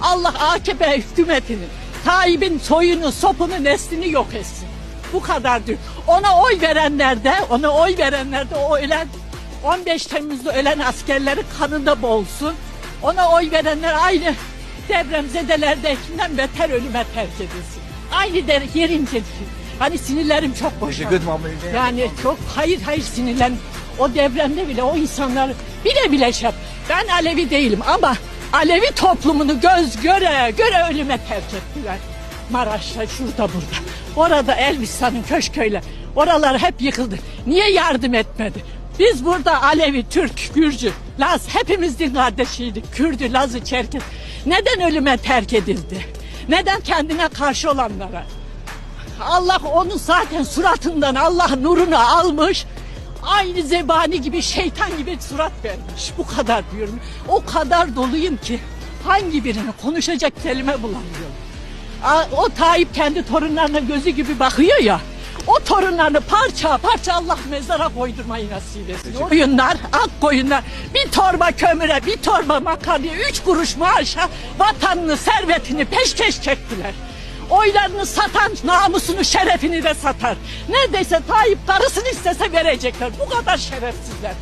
Allah AKP hükümetinin Tayyip'in soyunu, sopunu, neslini yok etsin. Bu kadar diyor. Ona oy verenler de, ona oy verenler de o ölen 15 Temmuz'da ölen askerleri kanında boğulsun. Ona oy verenler aynı depremzedelerdekinden beter ölüme terk edilsin. Aynı der, yerince hani sinirlerim çok boşaldı. Yani çok hayır hayır sinirlen. O depremde bile o insanlar bile bile şey yap- Ben Alevi değilim ama Alevi toplumunu göz göre göre ölüme terk ettiler. Maraş'ta şurada burada. Orada Elbistan'ın köşköyler. Oralar hep yıkıldı. Niye yardım etmedi? Biz burada Alevi, Türk, Gürcü, Laz hepimiz din kardeşiydik. Kürdü, Lazı, Çerkez. Neden ölüme terk edildi? Neden kendine karşı olanlara? Allah onu zaten suratından Allah nurunu almış. Aynı zebani gibi şeytan gibi surat vermiş. Bu kadar diyorum. O kadar doluyum ki hangi birini konuşacak kelime bulamıyorum. O Tayyip kendi torunlarına gözü gibi bakıyor ya. O torunlarını parça parça Allah mezara koydurmayı nasip etsin. Koyunlar, ak koyunlar bir torba kömüre, bir torba makarnaya, üç kuruş maaşa vatanını, servetini peşkeş çektiler. Oylarını satan namusunu, şerefini de satar. Neredeyse Tayyip karısını istese verecekler. Bu kadar şerefsizler.